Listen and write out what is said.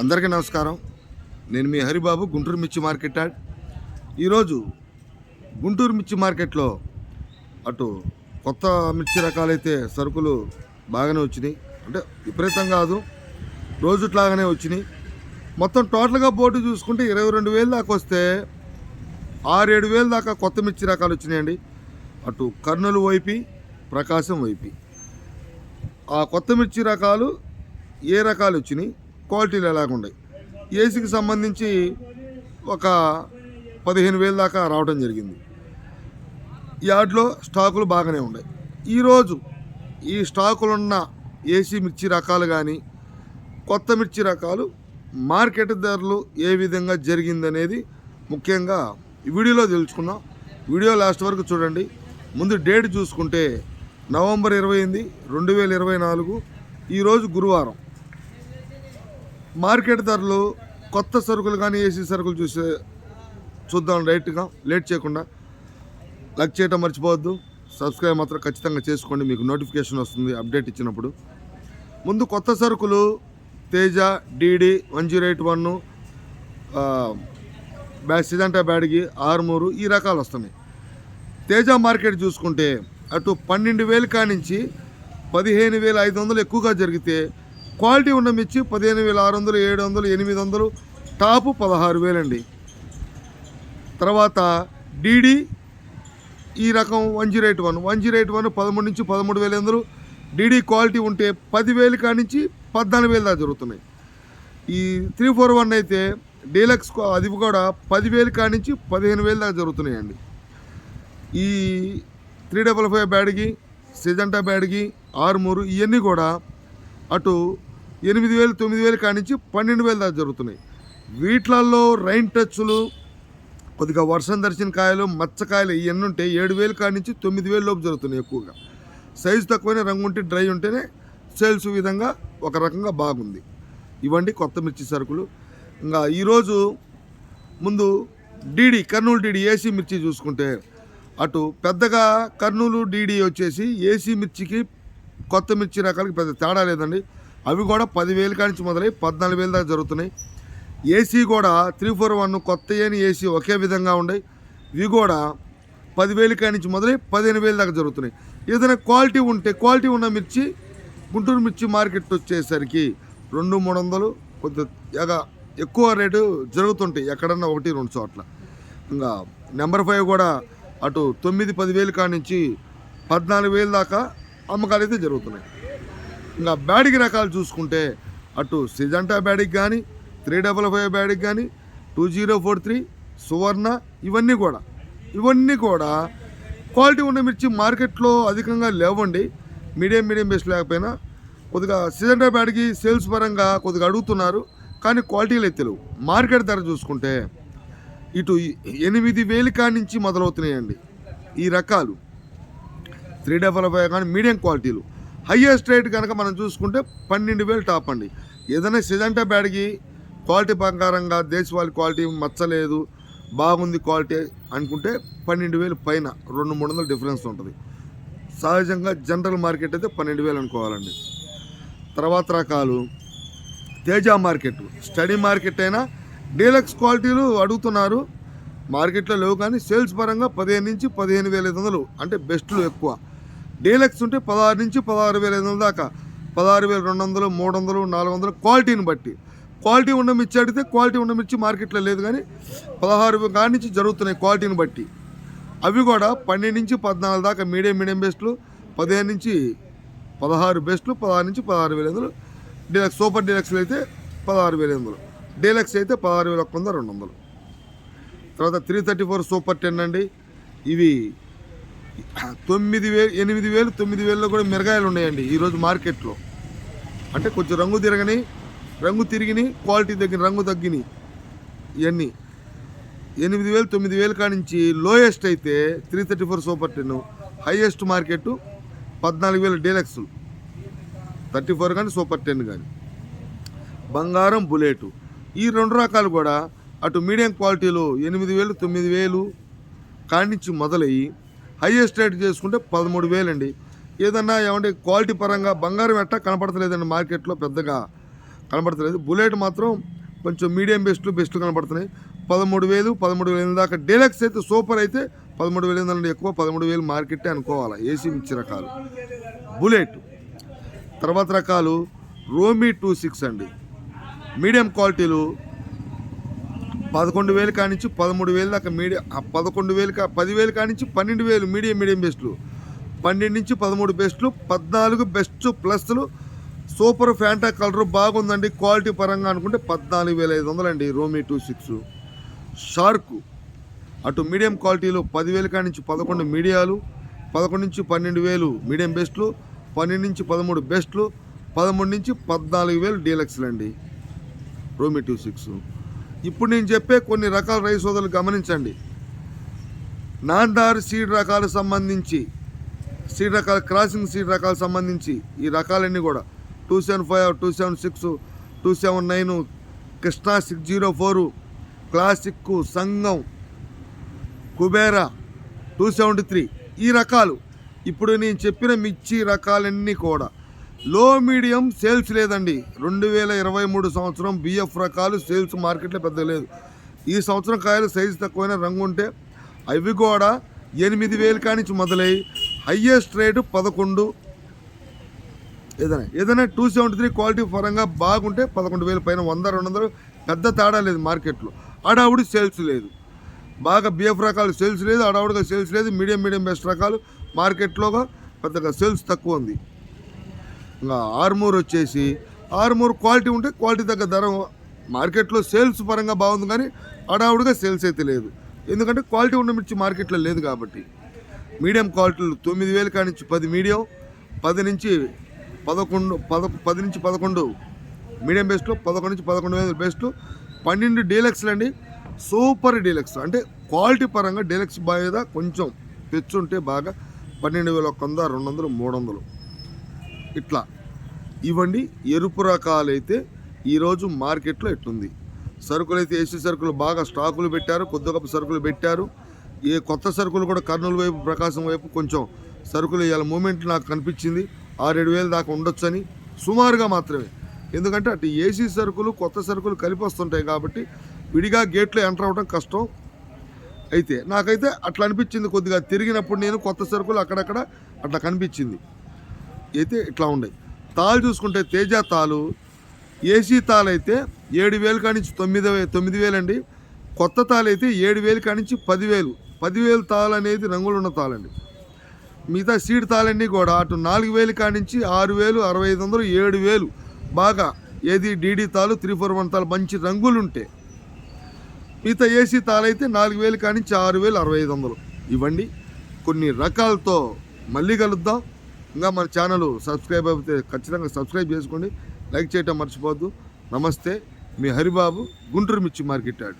అందరికీ నమస్కారం. నేను మీ హరిబాబు గుంటూరు మిర్చి మార్కెట్ యాడ్. ఈరోజు గుంటూరు మిర్చి మార్కెట్లో అటు కొత్త మిర్చి రకాలైతే సరుకులు బాగానే వచ్చినాయి. అంటే విపరీతం కాదు రోజుట్లాగానే వచ్చినాయి. మొత్తం టోటల్గా బోర్డు చూసుకుంటే ఇరవై రెండు వేలు దాకా వస్తే ఆరేడు వేలు దాకా కొత్త మిర్చి రకాలు వచ్చినాయండి. అటు కర్నూలు వైపి ప్రకాశం వైపి. ఆ కొత్త మిర్చి రకాలు ఏ రకాలు వచ్చినాయి? క్వాలిటీలు ఎలాగున్నాయి ఏసీకి సంబంధించి ఒక పదిహేను వేల దాకా రావడం జరిగింది. యార్డ్లో స్టాకులు బాగానే ఉన్నాయి. ఈరోజు ఈ స్టాకులున్న ఏసీ మిర్చి రకాలు కానీ కొత్త మిర్చి రకాలు మార్కెట్ ధరలు ఏ విధంగా జరిగిందనేది ముఖ్యంగా వీడియోలో తెలుసుకుందాం వీడియో లాస్ట్ వరకు చూడండి. ముందు డేట్ చూసుకుంటే నవంబర్ ఇరవై ఎనిమిది రెండు వేల ఇరవై నాలుగు ఈరోజు గురువారం. మార్కెట్ ధరలు కొత్త సరుకులు కానీ ఏసీ సరుకులు చూసే చూద్దాం రైట్గా లేట్ చేయకుండా. లైక్ చేయటం మర్చిపోవద్దు. సబ్స్క్రైబ్ మాత్రం ఖచ్చితంగా చేసుకోండి. మీకు నోటిఫికేషన్ వస్తుంది అప్డేట్ ఇచ్చినప్పుడు. ముందు కొత్త సరుకులు Teja DD one zero eight one బ్యా సిజంటా బ్యాడ్గి ఆరుమూరు ఈ రకాలు వస్తున్నాయి. తేజ మార్కెట్ చూసుకుంటే అటు పన్నెండు వేలు కానించి పదిహేను వేల ఐదు వందలు ఎక్కువగా జరిగితే క్వాలిటీ ఉన్న మిర్చి పదిహేను వేల ఆరు వందలు ఏడు వందలు ఎనిమిది వందలు టాపు పదహారు వేలండి. తర్వాత డీడీ ఈ రకం one zero eight one. One zero eight one పదమూడు నుంచి పదమూడు వేల వందలు. డీడీ క్వాలిటీ ఉంటే పదివేలు కానించి పద్నాలుగు వేలు దాకా జరుగుతున్నాయి. ఈ త్రీ ఫోర్ వన్ అయితే డీలక్స్ అది కూడా పదివేలు కానించి పదిహేను వేలు దాకా జరుగుతున్నాయండి. ఈ three double five Byadgi Syngenta Byadgi Armoor ఇవన్నీ కూడా అటు ఎనిమిది వేలు తొమ్మిది వేలు కానించి పన్నెండు వేలు దాకా జరుగుతున్నాయి. వీటిలలో రైన్ టచ్లు కొద్దిగా వర్షం దర్శన కాయలు మచ్చకాయలు ఇవన్నీ ఉంటే ఏడు వేలు కానించి తొమ్మిది వేలు లోపు జరుగుతున్నాయి ఎక్కువగా. సైజు తక్కువైనా రంగు ఉంటే డ్రై ఉంటేనే సేల్స్ విధంగా ఒక రకంగా బాగుంది. ఇవ్వండి కొత్త మిర్చి సరుకులు. ఇంకా ఈరోజు ముందు డీడీ కర్నూలు డీడీ ఏసీ మిర్చి చూసుకుంటే అటు పెద్దగా కర్నూలు డీడీ వచ్చేసి ఏసీ మిర్చికి కొత్త మిర్చి రకాలకి పెద్ద తేడా లేదండి. అవి కూడా పదివేలు కానించి మొదలై పద్నాలుగు వేలు దాకా జరుగుతున్నాయి. ఏసీ కూడా త్రీ ఫోర్ వన్ కొత్త ఏని ఏసీ ఒకే విధంగా ఉన్నాయి ఇవి కూడా పదివేలు కానించి మొదలై పదిహేను వేలు దాకా జరుగుతున్నాయి. ఏదైనా క్వాలిటీ ఉంటే క్వాలిటీ ఉన్న మిర్చి గుంటూరు మిర్చి మార్కెట్ వచ్చేసరికి రెండు మూడు వందలు కొద్దిగా ఎక్కువ రేటు జరుగుతుంటాయి ఎక్కడన్నా ఒకటి రెండు చోట్ల. ఇంకా నెంబర్ ఫైవ్ కూడా అటు తొమ్మిది పదివేలు కానించి పద్నాలుగు వేలు దాకా అమ్మకాలు అయితే జరుగుతున్నాయి. ఇంకా బ్యాటింగ్ రకాలు చూసుకుంటే అటు సిజంటా బ్యాటింగ్ కానీ త్రీ డబల్ ఫైవ్ బ్యాటింగ్ కానీ two zero four three Suvarna ఇవన్నీ కూడా. ఇవన్నీ కూడా క్వాలిటీ ఉన్న మిర్చి మార్కెట్లో అధికంగా లేవండి. మీడియం మీడియం బేస్ లేకపోయినా కొద్దిగా సిజంటా బ్యాడ్కి సేల్స్ పరంగా కొద్దిగా అడుగుతున్నారు. కానీ క్వాలిటీలు అయితే మార్కెట్ ధర చూసుకుంటే ఇటు ఎనిమిది వేలు కానించి మొదలవుతున్నాయండి. ఈ రకాలు త్రీ డబల్ ఫైవ్ కానీ మీడియం క్వాలిటీలు. హయ్యెస్ట్ రేట్ కనుక మనం చూసుకుంటే పన్నెండు వేలు టాప్ అండి. ఏదైనా సిజంటా బ్యాడ్కి క్వాలిటీ ప్రకారంగా దేశవాళి క్వాలిటీ మచ్చలేదు బాగుంది క్వాలిటీ అనుకుంటే పన్నెండు వేలు పైన రెండు మూడు వందలు డిఫరెన్స్ ఉంటుంది. సహజంగా జనరల్ మార్కెట్ అయితే పన్నెండు వేలు అనుకోవాలండి. తర్వాత రకాలు. తేజ మార్కెట్ స్టడీ మార్కెట్ అయినా డీలక్స్ క్వాలిటీలు అడుగుతున్నారు. మార్కెట్లో లేవు కానీ సేల్స్ పరంగా పదిహేను నుంచి పదిహేను వేల ఐదు వందలు అంటే బెస్ట్లు ఎక్కువ. డీలక్స్ ఉంటే పదహారు నుంచి పదహారు వేల ఐదు వందల దాకా. పదహారు వేల రెండు వందలు మూడు వందలు నాలుగు వందలు క్వాలిటీని బట్టి. క్వాలిటీ ఉన్న మిర్చి అడిగితే క్వాలిటీ ఉన్న మిర్చి మార్కెట్లో లేదు కానీ పదహారు కాడి నుంచి జరుగుతున్నాయి క్వాలిటీని బట్టి. అవి కూడా పన్నెండు నుంచి పద్నాలుగు దాకా మీడియం మీడియం బెస్ట్లు పదిహేను నుంచి పదహారు బెస్ట్లు పదహారు నుంచి పదహారు వేల ఐదు వందలు. డీలక్స్ సూపర్ డీలక్స్లు అయితే పదహారు వేల ఐదు డీలక్స్ అయితే పదహారు వేల ఒక్క వంద రెండు వందలు. తర్వాత three thirty four super ten అండి. ఇవి తొమ్మిది వేలు ఎనిమిది వేలు తొమ్మిది వేలలో కూడా మిరగాయలు ఉన్నాయండి ఈరోజు మార్కెట్లో. అంటే కొంచెం రంగు తిరగని రంగు తిరిగిని క్వాలిటీ తగ్గిన రంగు తగ్గిని ఇవన్నీ. ఎనిమిది వేలు తొమ్మిది వేలు కానించి లోయెస్ట్ అయితే three thirty four super ten highest market పద్నాలుగు వేలు డీలక్స్. థర్టీ ఫోర్ కానీ సూపర్ టెన్ కానీ. బంగారం బుల్లెట్ ఈ రెండు రకాలు కూడా అటు మీడియం క్వాలిటీలో ఎనిమిది వేలు తొమ్మిది వేలు కానించి మొదలయ్యి హైయెస్ట్ రేట్ చేసుకుంటే పదమూడు వేలండి. ఏదన్నా ఏమంటే క్వాలిటీ పరంగా బంగారం ఎట్టా కనపడతలేదండి మార్కెట్లో పెద్దగా కనబడతలేదు బుల్లెట్ మాత్రం కొంచెం మీడియం బెస్ట్లు బెస్ట్ కనబడుతున్నాయి పదమూడు వేలు పదమూడు వేల దాకా డీలక్స్ అయితే సూపర్ అయితే పదమూడు వేల నుండి ఎక్కువ పదమూడు వేలు మార్కెట్టే అనుకోవాలి ఏసీ మిర్చి రకాలు. బుల్లెట్ తర్వాత రకాలు రోమీ టూ సిక్స్ అండి. మీడియం క్వాలిటీలు పదకొండు వేలు కానించి పదమూడు వేలు దాకా మీడియం పదకొండు వేలు కా పదివేలు కానించి పన్నెండు వేలు మీడియం మీడియం బెస్ట్లు. పన్నెండు నుంచి పదమూడు బెస్ట్లు పద్నాలుగు బెస్ట్ ప్లస్లు. సూపర్ ఫ్యాంటా కలర్ బాగుందండి క్వాలిటీ పరంగా అనుకుంటే పద్నాలుగు వేల ఐదు వందలండి రోమీ టూ సిక్స్. షార్క్ అటు మీడియం క్వాలిటీలో పదివేలు కానించి పదకొండు మీడియాలు పదకొండు నుంచి పన్నెండు వేలు మీడియం బెస్ట్లు పన్నెండు నుంచి పదమూడు బెస్ట్లు పదమూడు నుంచి పద్నాలుగు వేలు డీలక్స్లు అండి రోమీ టూ సిక్స్. ఇప్పుడు నేను చెప్పే కొన్ని రకాల రైస్ సోదరులు గమనించండి. నాందార్ సీడ్ రకాలకు సంబంధించి సీడ్ రకాల క్రాసింగ్ సీడ్ రకాలకు సంబంధించి ఈ రకాలన్నీ కూడా two seven five two seven six two seven nine Krishna six zero four classic Sangam Kubera two seventy three ఈ రకాలు. ఇప్పుడు నేను చెప్పిన మిర్చి రకాలన్నీ కూడా లో మీడియం సేల్స్ లేదండి. రెండు వేల ఇరవై మూడు సంవత్సరం బిఎఫ్ రకాలు సేల్స్ మార్కెట్లో పెద్ద లేదు. ఈ సంవత్సరం కాయలు సైజు తక్కువైన రంగు ఉంటే అవి కూడా ఎనిమిది వేలు కానించి మొదలై హయ్యెస్ట్ రేటు పదకొండు. ఏదైనా ఏదైనా టూ సెవెంటీ త్రీ క్వాలిటీ పరంగా బాగుంటే పదకొండు వేల పైన వంద రెండు వందలు పెద్ద తేడా లేదు మార్కెట్లో. అడావుడి సేల్స్ లేదు. బాగా బిఎఫ్ రకాలు సేల్స్ లేదు అడావుడిగా సేల్స్ లేదు మీడియం మీడియం బెస్ట్ రకాలు మార్కెట్లోగా పెద్దగా సేల్స్ తక్కువ ఉంది. ఆర్మూర్ వచ్చేసి ఆర్మూర్ క్వాలిటీ ఉంటే క్వాలిటీ తగ్గ ధర మార్కెట్లో సేల్స్ పరంగా బాగుంది కానీ అడావుడిగా సేల్స్ అయితే లేదు. ఎందుకంటే క్వాలిటీ ఉన్న మిర్చి మార్కెట్లో లేదు కాబట్టి. మీడియం క్వాలిటీలు తొమ్మిది వేలు కానించి పది మీడియం పది నుంచి పదకొండు పద పది నుంచి పదకొండు మీడియం బెస్ట్లు పదకొండు నుంచి పదకొండు వేల బెస్ట్ పన్నెండు డీలక్స్లు అండి సూపర్ డీలక్స్. అంటే క్వాలిటీ పరంగా డీలక్స్ బాగా కొంచెం తెచ్చుంటే బాగా పన్నెండు వేల ఒక వంద రెండు వందలు మూడు వందలు. ఇట్లా. ఇవ్వండి ఎరుపు రకాలైతే ఈరోజు మార్కెట్లో ఎట్లుంది. సరుకులు అయితే ఏసీ సరుకులు బాగా స్టాకులు పెట్టారు కొద్ది గొప్ప సరుకులు పెట్టారు. ఏ కొత్త సరుకులు కూడా కర్నూలు వైపు ప్రకాశం వైపు కొంచెం సరుకులు ఇవాళ మూమెంట్ నాకు కనిపించింది. ఆరేడు వేలు దాకా ఉండొచ్చని సుమారుగా మాత్రమే. ఎందుకంటే అటు ఏసీ సరుకులు కొత్త సరుకులు కలిపి వస్తుంటాయి కాబట్టి విడిగా గేట్లో ఎంటర్ అవ్వడం కష్టం. అయితే నాకైతే అట్లా అనిపించింది కొద్దిగా. తిరిగినప్పుడు నేను కొత్త సరుకులు అక్కడక్కడ అట్లా కనిపించింది. అయితే ఇట్లా ఉన్నాయి. తాళ్ళు చూసుకుంటే తేజ తాలు ఏసీ తాలు అయితే ఏడు వేలు కానించి తొమ్మిది వే తొమ్మిది వేలు అండి కొత్త తాలు అయితే ఏడు వేలు కానించి పదివేలు పదివేలు తాలు అనేది రంగులు ఉన్న తాళండి. మిగతా సీడ్ తాళన్నీ కూడా అటు నాలుగు వేలు కానించి ఆరు వేలు అరవై ఐదు వందలు ఏడు వేలు. బాగా ఏది డీడీ తాలు త్రీ ఫోర్ వన్ తాలు మంచి రంగులు ఉంటే మిగతా ఏసీ తాలైతే నాలుగు వేలు కానించి ఆరు వేలు అరవై ఐదు వందలు. ఇవ్వండి. కొన్ని రకాలతో మళ్ళీ కలుద్దాం. ఇంకా మన ఛానల్ సబ్స్క్రైబ్ అయితే ఖచ్చితంగా సబ్స్క్రైబ్ చేసుకోండి. లైక్ చేయటం మర్చిపోవద్దు. నమస్తే. మీ హరిబాబు గుంటూరు మిర్చి మార్కెట్ యార్డ్.